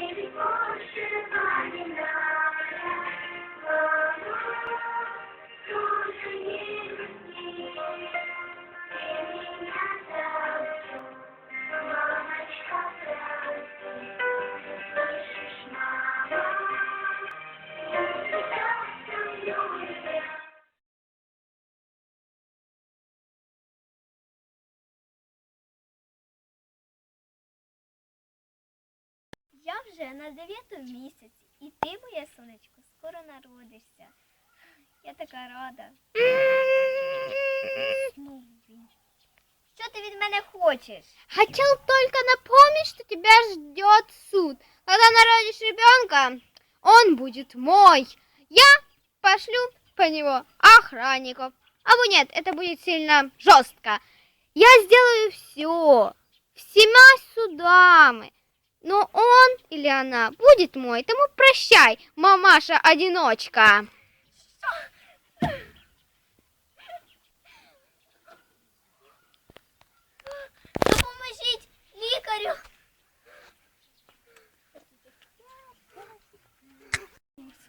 baby, for sure, finding love. Я вже на дев'ятому місяці, і ти, моє сонечко, скоро народишся. Я така рада. Ну, він. Що ти від мене хочеш? Хотел только напомнить, что тебя ждет суд. Когда народишь ребенка, он будет мой. Я пошлю по него охранников. А нет, это будет сильно жестко. Я сделаю все, всеми судами. но он или она будет мой. Тому прощай, мамаша-одиночка.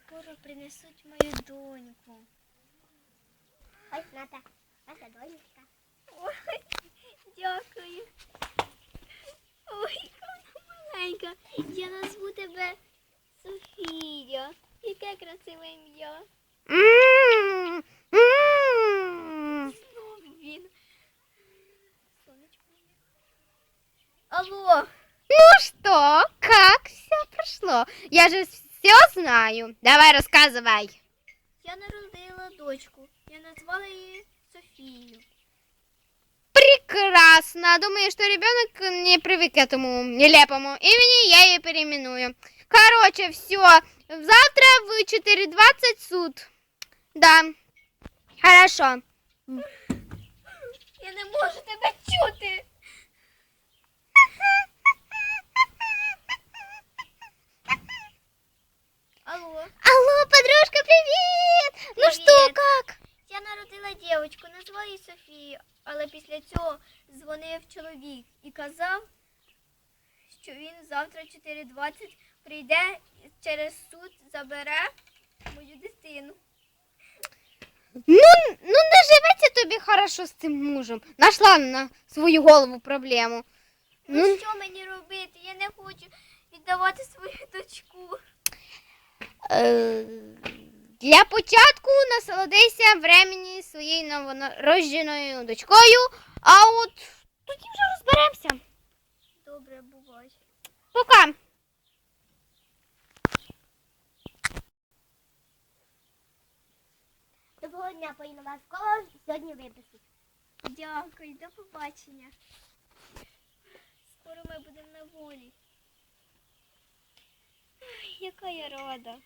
Скоро принесуть мою доньку. Ось, Ната, наша донечка. Маленька. Я назву тебе Софія. Яке красиве ім'я. Він. Алло. Ну что, как все прошло? Я же все знаю. Давай рассказывай. Я народила дочку. Я назвала її Софією. Прекрасно. Думаю, что ребенок не привык к этому нелепому имени, я ее переименую. Короче, все. Завтра в 4.20 суд. Да. Хорошо. Я не можу тебе чути. Алло. Алло, подружка, привет! Ну что, Привет. как? Я народила назвала її Софію, але після цього дзвонив чоловік і казав, що він завтра 4.20 прийде і через суд забере мою дитину. Ну, ну не живеться тобі хорошо з цим мужем. Нашла на свою голову проблему. Ну, Ну, що мені робити? Я не хочу віддавати свою дочку. Е, Для початку насолодися времені своєю новонародженою дочкою, а от тоді вже розберемося. Добре, бувай. Пока. Доброго дня, Поліна школа сьогодні виписуть. Дякую, до побачення. Скоро ми будемо на волі. Яка я рада.